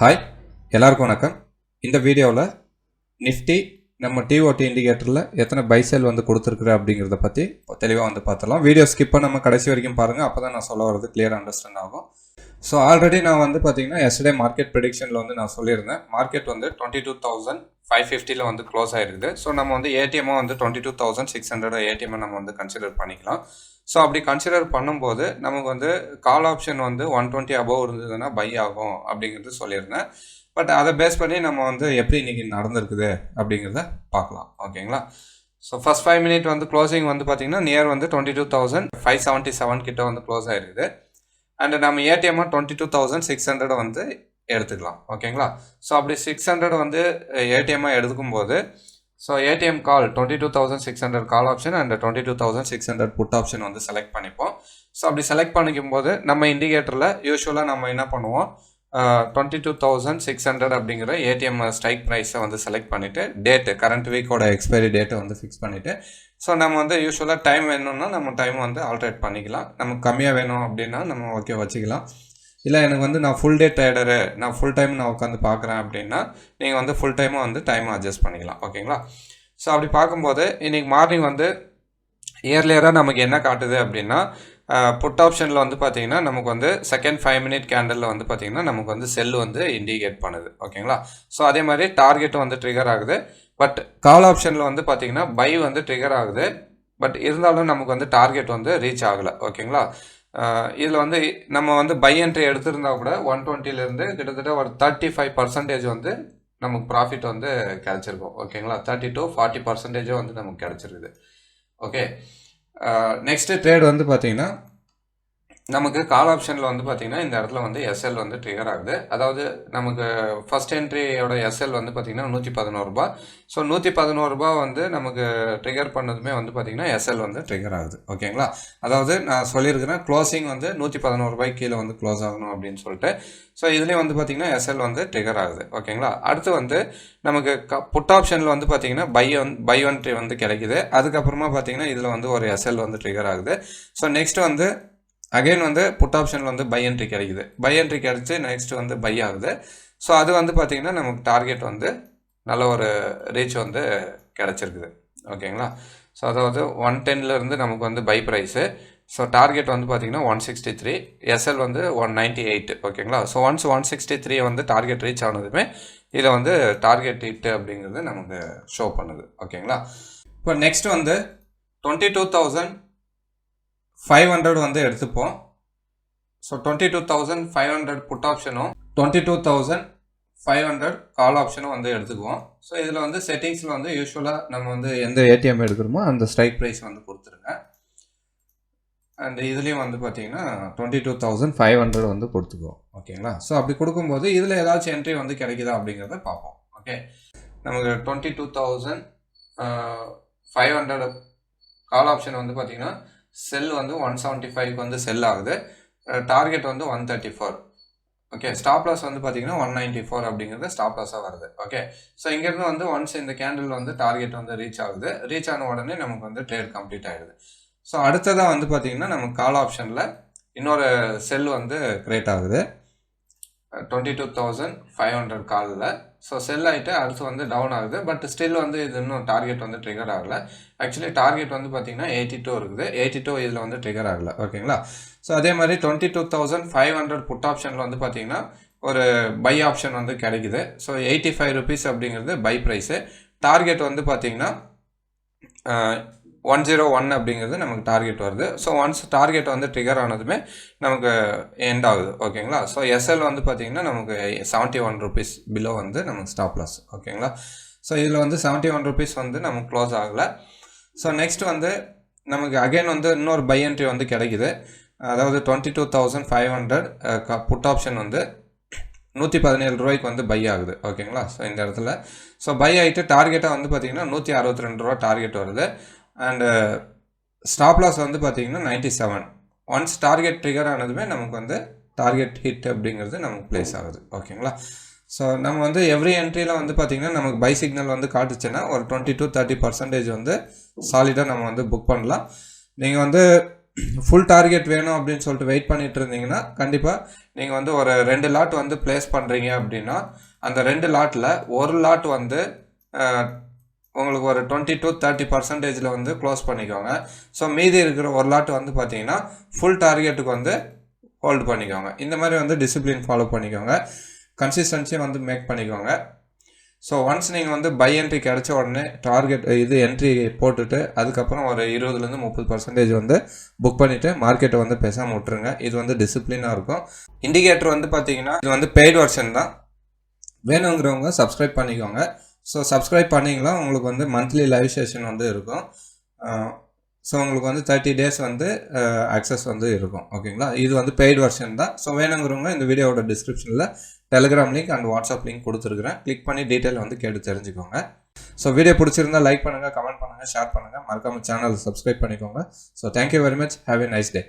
Hi எல்லாருக்கும் வணக்கம். இந்த வீடியோவில் நிஃப்டி நம்ம டிஓடி இண்டிகேட்டரில் எத்தனை பைசேல் வந்து கொடுத்துருக்குற அப்படிங்கிறத பற்றி தெளிவாக வந்து பார்த்துடலாம். வீடியோ ஸ்கிப் நம்ம கடைசி வரைக்கும் பாருங்கள் அப்போ தான் நான் சொல்ல வரது கிளியர் அண்டர்ஸ்டாண்ட் ஆகும். ஸோ ஆல்ரெடி நான் வந்து பார்த்தீங்கன்னா எஸ்டே மார்க்கெட் ப்ரிடிக்ஷனில் வந்து நான் சொல்லியிருந்தேன். மார்க்கெட் வந்து டுவெண்ட்டி டூ தௌசண்ட் ஃபைவ் ஃபிஃப்டியில் வந்து க்ளோஸ் ஆயிருக்குது. ஸோ நம்ம வந்து ஏடிஎம்மாக வந்து twenty two thousand six hundred ஏடிஎம்மை நம்ம வந்து கன்சிடர் பண்ணிக்கலாம். ஸோ அப்படி கன்சிடர் பண்ணும்போது நமக்கு வந்து கால் ஆப்ஷன் வந்து ஒன் டுவெண்ட்டி அபவ் இருந்ததுன்னா பை ஆகும் அப்படிங்கிறது சொல்லியிருந்தேன். பட் அதை பேஸ் பண்ணி நம்ம வந்து எப்படி இன்னைக்கு நடந்திருக்குது அப்படிங்கிறத பார்க்கலாம். ஓகேங்களா? ஸோ ஃபர்ஸ்ட் ஃபைவ் மினிட் வந்து க்ளோசிங் வந்து பார்த்தீங்கன்னா நியர் வந்து twenty two thousand five seventy seven கிட்ட வந்து க்ளோஸ் ஆயிருக்குது. அண்ட் நம்ம ஏடிஎம்மாக twenty two thousand six hundred வந்து எடுத்துக்கலாம். ஓகேங்களா? ஸோ அப்படி சிக்ஸ் ஹண்ட்ரட் வந்து ஏடிஎம்மாக எடுக்கும்போது so ATM call twenty two thousand six hundred call option and twenty two thousand six hundred put option வந்து செலக்ட் பண்ணிப்போம். ஸோ அப்படி செலக்ட் பண்ணிக்கும் போது நம்ம இண்டிகேட்டரில் யூஸ்வலாக நம்ம என்ன பண்ணுவோம்? Twenty two thousand six hundred அப்படிங்கிற ஏடிஎம் ஸ்ட்ரைக் ப்ரைஸை வந்து செலக்ட் பண்ணிவிட்டு டேட்டு கரண்ட் வீக்கோட எக்ஸ்பைரி டேட்டை வந்து ஃபிக்ஸ் பண்ணிவிட்டு ஸோ நம்ம வந்து யூஸ்வலாக டைம் வேணும்னா நம்ம டைம் வந்து ஆல்ட்ரேட் பண்ணிக்கலாம். நமக்கு கம்மியாக வேணும் அப்படின்னா நம்ம ஓகே வச்சுக்கலாம். இல்லை எனக்கு வந்து நான் ஃபுல் டே ட்ரேடரு நான் ஃபுல் டைம் நான் உட்காந்து பார்க்குறேன் அப்படின்னா நீங்கள் வந்து ஃபுல் டைமும் வந்து டைமை அட்ஜஸ்ட் பண்ணிக்கலாம். ஓகேங்களா ஸோ அப்படி பார்க்கும்போது இன்றைக்கி மார்னிங் வந்து இயர்லியராக நமக்கு என்ன காட்டுது அப்படின்னா புட் ஆப்ஷனில் வந்து பார்த்தீங்கன்னா நமக்கு வந்து செகண்ட் ஃபைவ் மினிட் கேண்டலில் வந்து பார்த்தீங்கன்னா நமக்கு வந்து செல் வந்து இண்டிகேட் பண்ணுது. ஓகேங்களா? ஸோ அதே மாதிரி டார்கெட்டும் வந்து ட்ரிகர் ஆகுது. பட் கால் ஆப்ஷனில் வந்து பார்த்தீங்கன்னா பை வந்து ட்ரிகர் ஆகுது. பட் இருந்தாலும் நமக்கு வந்து டார்கெட் வந்து ரீச் ஆகலை. ஓகேங்களா? இதில் வந்து நம்ம வந்து பை என்ட்ரி எடுத்திருந்தா கூட ஒன் டுவெண்ட்டிலேருந்து கிட்டத்தட்ட ஒரு தேர்ட்டி ஃபைவ் பர்சன்டேஜ் வந்து நமக்கு ப்ராஃபிட் வந்து கிடச்சிருக்கும். ஓகேங்களா? தேர்ட்டி டு ஃபார்ட்டி பர்சன்டேஜும் வந்து நமக்கு கிடச்சிருக்குது. ஓகே நெக்ஸ்ட்டு தேர்ட் வந்து பார்த்தீங்கன்னா நமக்கு கால் ஆப்ஷனில் வந்து பார்த்தீங்கன்னா இந்த இடத்துல வந்து எஸ்எல் வந்து ட்ரிகர் ஆகுது. அதாவது நமக்கு ஃபஸ்ட் என்ட்ரியோட எஸ்எல் வந்து பார்த்தீங்கன்னா நூற்றி பதினோருபா ஸோ நூற்றி பதினோருபா வந்து நமக்கு ட்ரிகர் பண்ணதுமே வந்து பார்த்தீங்கன்னா எஸ்எல் வந்து ட்ரிகர் ஆகுது. ஓகேங்களா அதாவது நான் சொல்லியிருக்கிறேன் க்ளோசிங் வந்து நூற்றி பதினோருபாய்க்கு கீழே வந்து க்ளோஸ் ஆகணும் அப்படின்னு சொல்லிட்டு. ஸோ இதுலேயும் வந்து பார்த்தீங்கன்னா எஸ்எல் வந்து ட்ரிகர் ஆகுது. ஓகேங்களா அடுத்து வந்து நமக்கு க புட் ஆப்ஷனில் வந்து பார்த்தீங்கன்னா பை ஒன் பை ஒன் வந்து கிடைக்குது. அதுக்கப்புறமா பார்த்தீங்கன்னா இதில் வந்து ஒரு எஸ்எல் வந்து ட்ரிகர் ஆகுது. ஸோ நெக்ஸ்ட் வந்து அகைன் வந்து புட் ஆப்ஷனில் வந்து பை என்ட்ரி கிடைக்குது. பை என்ட்ரி கிடச்சி நெக்ஸ்ட் வந்து பை ஆகுது. ஸோ அது வந்து பார்த்திங்கன்னா நமக்கு டார்கெட் வந்து நல்ல ஒரு ரீச் வந்து கிடச்சிருக்குது. ஓகேங்களா? ஸோ அதாவது ஒன் டென்லேருந்து நமக்கு வந்து பை ப்ரைஸு ஸோ டார்கெட் வந்து பார்த்திங்கன்னா ஒன் சிக்ஸ்டி த்ரீ எஸ்எல் வந்து ஒன் நைன்ட்டி எயிட் ஓகேங்களா? So once one sixty three வந்து டார்கெட் ரீச் ஆனதுமே இதை வந்து டார்கெட் ஹிட்டு அப்படிங்கிறது நமக்கு ஷோ பண்ணுது. ஓகேங்களா? இப்போ நெக்ஸ்ட் வந்து twenty two thousand five hundred வந்து எடுத்துப்போம். So twenty two thousand five hundred put ஆப்ஷனும் twenty two thousand five hundred call ஆப்ஷனும் வந்து எடுத்துக்குவோம். ஸோ இதில் வந்து செட்டிங்ஸில் வந்து யூஸ்வலாக நம்ம வந்து எந்த ஏடிஎம் எடுக்கிறோமோ அந்த ஸ்ட்ரைக் ப்ரைஸ் வந்து கொடுத்துருங்க. அண்ட் இதுலேயும் வந்து பார்த்தீங்கன்னா twenty two thousand five hundred வந்து கொடுத்துக்குவோம். ஓகேங்களா ஸோ அப்படி கொடுக்கும்போது இதில் ஏதாச்சும் என்ட்ரி வந்து கிடைக்குதா அப்படிங்கிறத பார்ப்போம். ஓகே நமக்கு twenty two thousand five hundred call option வந்து பார்த்தீங்கன்னா செல் வந்து ஒன் செவன்ட்டி ஃபைவ்க்கு வந்து செல் ஆகுது. டார்கெட் வந்து one thirty four okay stop loss வந்து பார்த்தீங்கன்னா ஒன் நைன்ட்டி ஃபோர் அப்படிங்கிறது ஸ்டாப் லாஸாக வருது. ஓகே ஸோ இங்கேருந்து வந்து ஒன்ஸ் இந்த கேண்டில் வந்து டார்கெட் வந்து ரீச் ஆகுது. ரீச் ஆன உடனே நமக்கு வந்து ட்ரேட் கம்ப்ளீட் ஆகிடுது ஸோ அடுத்ததாக வந்து பார்த்தீங்கன்னா நமக்கு கால் ஆப்ஷனில் இன்னொரு செல் வந்து கிரியேட் ஆகுது. Twenty two thousand five hundred காலில் ஸோ செல் ஆகிட்டு அடுத்து வந்து டவுன் ஆகுது. பட் ஸ்டில் வந்து இது இன்னும் டார்கெட் வந்து ட்ரிகர் ஆகலை. ஆக்சுவலி டார்கெட் வந்து பார்த்திங்கன்னா எயிட்டி டூ இருக்குது. எயிட்டி டூ இதில் வந்து ட்ரிகர் ஆகலை. ஓகேங்களா ஸோ அதே மாதிரி twenty two thousand five hundred put ஆப்ஷனில் வந்து பார்த்திங்கன்னா ஒரு பை ஆப்ஷன் வந்து கிடைக்குது. ஸோ எயிட்டி ஃபைவ் ருபீஸ் அப்படிங்கிறது பை ப்ரைஸு டார்கெட் வந்து பார்த்தீங்கன்னா ஒன் ஜீரோ ஒன் அப்படிங்கிறது நமக்கு டார்கெட் வருது. ஸோ ஒன்ஸ் டார்கெட் வந்து ட்ரிகர் ஆனதுமே நமக்கு எண்ட் ஆகுது. ஓகேங்களா ஸோ எஸ்எல் வந்து பார்த்திங்கன்னா நமக்கு செவன்ட்டி ஒன் ருபீஸ் பிலோ வந்து நமக்கு ஸ்டாப் லாஸ் ஓகேங்களா ஸோ இதில் வந்து செவன்ட்டி ஒன் ருபீஸ் வந்து நமக்கு க்ளோஸ் ஆகலை. ஸோ நெக்ஸ்ட் வந்து நமக்கு அகைன் வந்து இன்னொரு பை என்ட்ரி வந்து கிடைக்குது. அதாவது twenty two thousand five hundred put option வந்து நூற்றி பதினேழு ரூபாய்க்கு வந்து பை ஆகுது. ஓகேங்களா ஸோ இந்த இடத்துல. ஸோ பை ஆகிட்டு டார்கெட்டாக வந்து பார்த்திங்கன்னா நூற்றி அறுபத்தி ரெண்டு ரூபா டார்கெட் வருது. அண்டு ஸ்டாப் லாஸ் வந்து பார்த்தீங்கன்னா ninety seven once target trigger ஆனதுமே நமக்கு வந்து டார்கெட் ஹிட் அப்படிங்கிறது நமக்கு ப்ளேஸ் ஆகுது. ஓகேங்களா ஸோ நம்ம வந்து எவ்ரி என்ட்ரியில் வந்து பார்த்திங்கன்னா நமக்கு பை சிக்னல் வந்து காட்டுச்சுன்னா ஒரு டுவெண்ட்டி டு தேர்ட்டி பர்சன்டேஜ் வந்து சாலிடாக நம்ம வந்து புக் பண்ணலாம். நீங்கள் வந்து ஃபுல் டார்கெட் வேணும் அப்படின்னு சொல்லிட்டு வெயிட் பண்ணிட்டு இருந்தீங்கன்னா கண்டிப்பாக நீங்கள் வந்து ஒரு ரெண்டு லாட் வந்து ப்ளேஸ் பண்ணுறீங்க அப்படின்னா அந்த ரெண்டு லாட்டில் ஒரு லாட் வந்து uh, உங்களுக்கு ஒரு டுவெண்ட்டி டு தேர்ட்டி பர்சன்டேஜில் வந்து க்ளோஸ் பண்ணிக்கோங்க. ஸோ மீதி இருக்கிற ஒரு லாட் வந்து பார்த்தீங்கன்னா ஃபுல் டார்கெட்டுக்கு வந்து ஹோல்டு பண்ணிக்கோங்க. இந்த மாதிரி வந்து டிசிப்ளின் ஃபாலோ பண்ணிக்கோங்க. கன்சிஸ்டன்சியை வந்து மேக் பண்ணிக்கோங்க. ஸோ ஒன்ஸ் நீங்கள் வந்து பை என்ட்ரி கிடைச்ச உடனே டார்கெட் இது என்ட்ரி போட்டுட்டு அதுக்கப்புறம் ஒரு இருபதுலேருந்து முப்பது பர்சன்டேஜ் வந்து புக் பண்ணிவிட்டு மார்க்கெட்டை வந்து பேசாமல் விட்டுருங்க. இது வந்து டிசிப்ளினாக இருக்கும். இண்டிகேட்டர் வந்து பார்த்தீங்கன்னா இது வந்து பெய்டு வெர்ஷன் தான். வேணுங்கிறவங்க சப்ஸ்கிரைப் பண்ணிக்கோங்க. ஸோ சப்ஸ்கிரைப் பண்ணிங்கன்னா உங்களுக்கு வந்து மந்த்லி லைவ் செஷன் வந்து இருக்கும். ஸோ உங்களுக்கு வந்து தேர்ட்டி டேஸ் வந்து அக்சஸ் வந்து இருக்கும். ஓகேங்களா இது வந்து பெய்டு வெர்ஷன் தான். ஸோ வேணுங்கிறவங்க இந்த வீடியோவோட டிஸ்கிரிப்ஷனில் Telegram link and WhatsApp link கொடுத்துருக்குறேன். கிளிக் பண்ணி டீட்டெயில் வந்து கேட்டு தெரிஞ்சுக்கோங்க. ஸோ வீடியோ பிடிச்சிருந்தா லைக் பண்ணுங்கள் கமெண்ட் பண்ணுங்கள் ஷேர் பண்ணுங்கள் மறக்காம சேனல் சப்ஸ்கிரைப் பண்ணிக்கோங்க. So thank you very much have a nice day